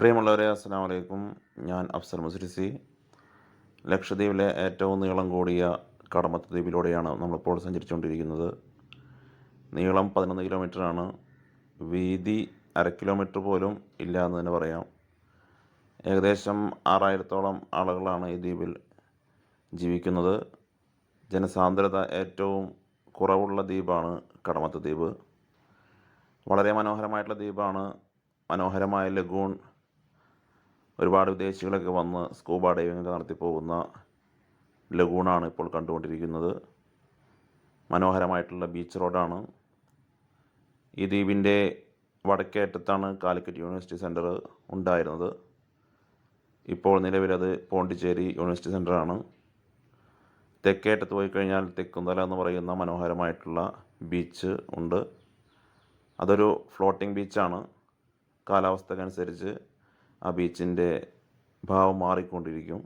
പ്രിയമുള്ളവരെ അസ്സാം വലൈക്കും ഞാൻ അഫ്സൽ മുസ്രിസി. ലക്ഷദ്വീപിലെ ഏറ്റവും നീളം കൂടിയ കടമത്ത് ദ്വീപിലൂടെയാണ് നമ്മളിപ്പോൾ സഞ്ചരിച്ചുകൊണ്ടിരിക്കുന്നത്. നീളം പതിനൊന്ന് കിലോമീറ്ററാണ്. വീതി അര കിലോമീറ്റർ പോലും ഇല്ല എന്ന് തന്നെ പറയാം. ഏകദേശം ആറായിരത്തോളം ആളുകളാണ് ഈ ദ്വീപിൽ ജീവിക്കുന്നത്. ജനസാന്ദ്രത ഏറ്റവും കുറവുള്ള ദ്വീപാണ് കടമത്ത് ദ്വീപ് വളരെ മനോഹരമായിട്ടുള്ള ദ്വീപാണ്. മനോഹരമായ ലഗൂൺ ഒരുപാട് വിദേശികളൊക്കെ വന്ന് സ്കൂബ ഡൈവിംഗ് നടത്തി പോകുന്ന ലഗൂണാണ് ഇപ്പോൾ കണ്ടുകൊണ്ടിരിക്കുന്നത്. മനോഹരമായിട്ടുള്ള ബീച്ച് റോഡാണ്. ഈ ദ്വീപിന്റെ വടക്കേ അറ്റത്താണ് കാലിക്കറ്റ് യൂണിവേഴ്സിറ്റി സെന്റർ ഉണ്ടായിരുന്നത്. ഇപ്പോൾ നിലവിലത് പോണ്ടിച്ചേരി യൂണിവേഴ്സിറ്റി സെന്ററാണ് തെക്കേ അറ്റത്ത് പോയി കഴിഞ്ഞാൽ തെക്കുന്തല എന്ന് പറയുന്ന മനോഹരമായിട്ടുള്ള ബീച്ച് ഉണ്ട്. അതൊരു ഫ്ലോട്ടിംഗ് ബീച്ചാണ്. കാലാവസ്ഥക്കനുസരിച്ച് ആ ബീച്ചിന്റെ ഭാവം മാറിക്കൊണ്ടിരിക്കും.